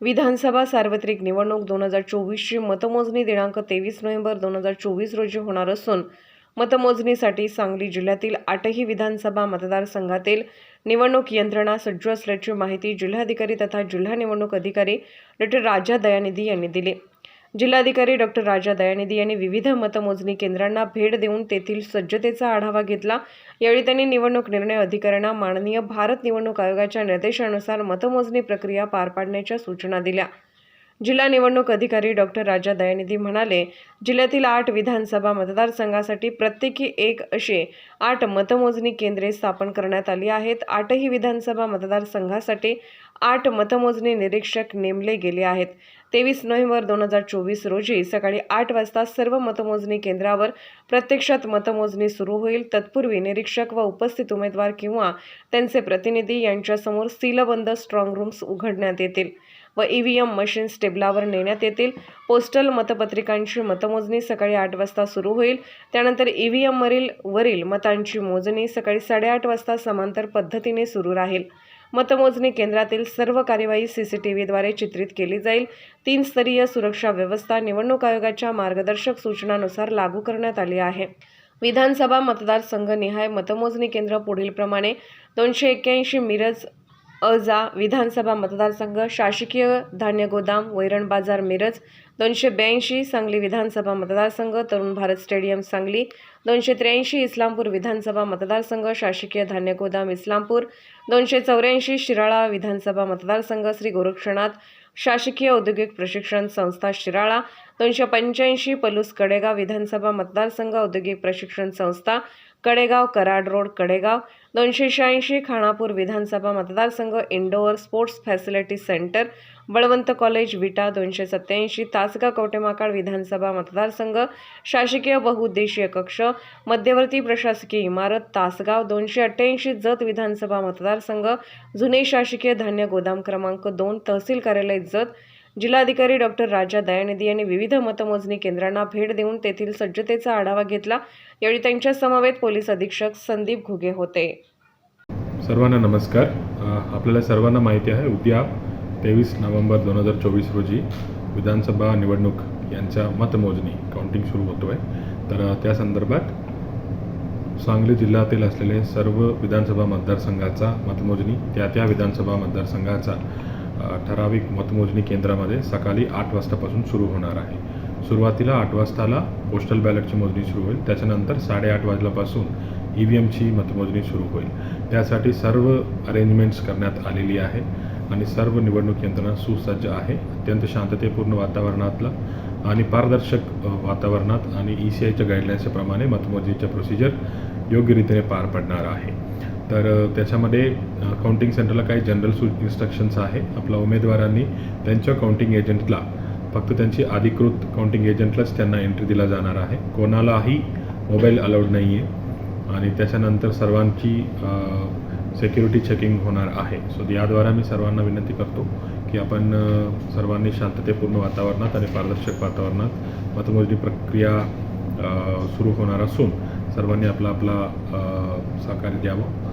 विधानसभा सार्वत्रिक निवडणूक दोन हजार चोवीसची मतमोजणी दिनांक तेवीस नोव्हेंबर दोन हजार चोवीस रोजी होणार असून मतमोजणीसाठी सांगली जिल्ह्यातील आठही विधानसभा मतदारसंघातील निवडणूक यंत्रणा सज्ज असल्याची माहिती जिल्हाधिकारी तथा जिल्हा निवडणूक अधिकारी डॉक्टर राजा दयानिधी यांनी दिली. जिल्हाधिकारी डॉक्टर राजा दयानिधी यांनी विविध मतमोजणी केंद्रांना भेट देऊन तेथील सज्जतेचा आढावा घेतला. यावेळी त्यांनी निवडणूक निर्णय अधिकाऱ्यांना माननीय भारत निवडणूक आयोगाच्या निर्देशानुसार मतमोजणी प्रक्रिया पार पाडण्याच्या सूचना दिल्या. जिल्हा निवडणूक अधिकारी डॉक्टर राजा दयानिधी म्हणाले जिल्ह्यातील आठ विधानसभा मतदारसंघासाठी प्रत्येकी एक असे आठ मतमोजणी केंद्रे स्थापन करण्यात आली आहेत. आठही विधानसभा मतदारसंघासाठी आठ मतमोजणी निरीक्षक नेमले गेले आहेत. तेवीस नोव्हेंबर दोन हजार चोवीस रोजी सकाळी आठ वाजता सर्व मतमोजणी केंद्रावर प्रत्यक्षात मतमोजणी सुरू होईल. तत्पूर्वी निरीक्षक व उपस्थित उमेदवार किंवा त्यांचे प्रतिनिधी यांच्यासमोर सीलबंद स्ट्रॉंग रूम्स उघडण्यात येतील. व ईव्हीएम मशीन्स टेबलावर नेण्यात येतील. पोस्टल मतपत्रिकांची मतमोजणी सकाळी आठ वाजता सुरू होईल. त्यानंतर ईव्हीएम वरील वरील मतांची मोजणी सकाळी साडेआठ वाजता समांतर पद्धतीने सुरू राहील. मतमोजणी केंद्रातील सर्व कार्यवाही सी सी टी व्हीद्वारे चित्रित केली जाईल. तीन स्तरीय सुरक्षा व्यवस्था निवडणूक आयोगाच्या मार्गदर्शक सूचनानुसार लागू करण्यात आली आहे. विधानसभा मतदारसंघनिहाय मतमोजणी केंद्र पुढीलप्रमाणे दोनशे एक्क्याऐंशी मिरज अजा विधानसभा मतदारसंघ शासकीय धान्य गोदाम वैरण बाजार मिरज दोनशे ब्याऐंशी सांगली विधानसभा मतदारसंघ तरुण भारत स्टेडियम सांगली दोनशे त्र्याऐंशी इस्लामपूर विधानसभा मतदारसंघ शासकीय धान्य गोदाम इस्लामपूर दोनशे चौऱ्याऐंशी शिराळा विधानसभा मतदारसंघ श्री गोरक्षनाथ शासकीय औद्योगिक प्रशिक्षण संस्था शिराळा दोनशे पंच्याऐंशी पलूस कडेगाव विधानसभा मतदारसंघ औद्योगिक प्रशिक्षण संस्था कडेगाव कराड रोड कडेगाव दोनशे शहाऐंशी खानापूर विधानसभा मतदारसंघ indoor sports facility centre Balwant college Vita दोनशे सत्याऐंशी तासगाव कवटेमाकाळ विधानसभा मतदारसंघ शासकीय बहुउद्देशीय कक्ष मध्यवर्ती प्रशासकीय इमारत तासगाव दोनशे अठ्ठ्याऐंशी जत विधानसभा मतदारसंघ जुने शासकीय धान्य गोदाम क्रमांक दोन तहसील कार्यालय जत जिल्हाधिकारी डॉक्टर राजा दयानिधी यांनी विविध मतमोजणी केंद्रांना भेट देऊन तेथील सज्जतेचा आढावा घेतला. यावेळी त्यांच्या समवेत पोलीस अधीक्षक संदीप घुगे होते. सर्वांना नमस्कार. आपल्याला सर्वांना माहिती आहे उद्या तेवीस नोव्हेंबर दोन हजार चोवीस रोजी विधानसभा निवडणूक यांच्या मतमोजणी काउंटिंग सुरू होतो आहे तर त्या संदर्भात सांगली जिल्ह्यातील असलेले सर्व विधानसभा मतदारसंघाचा मतमोजणी त्या त्या विधानसभा मतदारसंघाचा ठराविक मतमोजणी केंद्रामध्ये सकाळी आठ वाजतापासून सुरू होणार आहे. सुरुवातीला आठ वाजताला पोस्टल बॅलेटची मोजणी सुरू होईल. त्याच्यानंतर साडेआठ वाजल्यापासून ई व्ही एमची मतमोजणी सुरू होईल. त्यासाठी सर्व अरेंजमेंट्स करण्यात आलेली आहे आणि सर्व निवडणूक यंत्रणा सुसज्ज आहे. अत्यंत शांततेपूर्ण वातावरणातला आणि पारदर्शक वातावरणात आणि ई सी आयच्या गाईडलाईन्सप्रमाणे मतमोजणीचं प्रोसिजर योग्यरीतीने पार पडणार आहे. तर त्याच्यामध्ये काउंटिंग सेंटरला काही जनरल सू इन्स्ट्रक्शन्स आहे. आपल्या उमेदवारांनी त्यांच्या काउंटिंग एजंटला फक्त त्यांची अधिकृत काउंटिंग एजंटलाच त्यांना एंट्री दिला जाणार आहे. कोणालाही मोबाईल अलाउड नाही आहे आणि त्याच्यानंतर सर्वांची सेक्युरिटी चेकिंग होणार आहे. सो याद्वारा मी सर्वांना विनंती करतो की आपण सर्वांनी शांततेपूर्ण वातावरणात आणि पारदर्शक वातावरणात मतमोजणी प्रक्रिया सुरू होणार असून सर्वांनी आपला आपला सहकार्य द्यावं.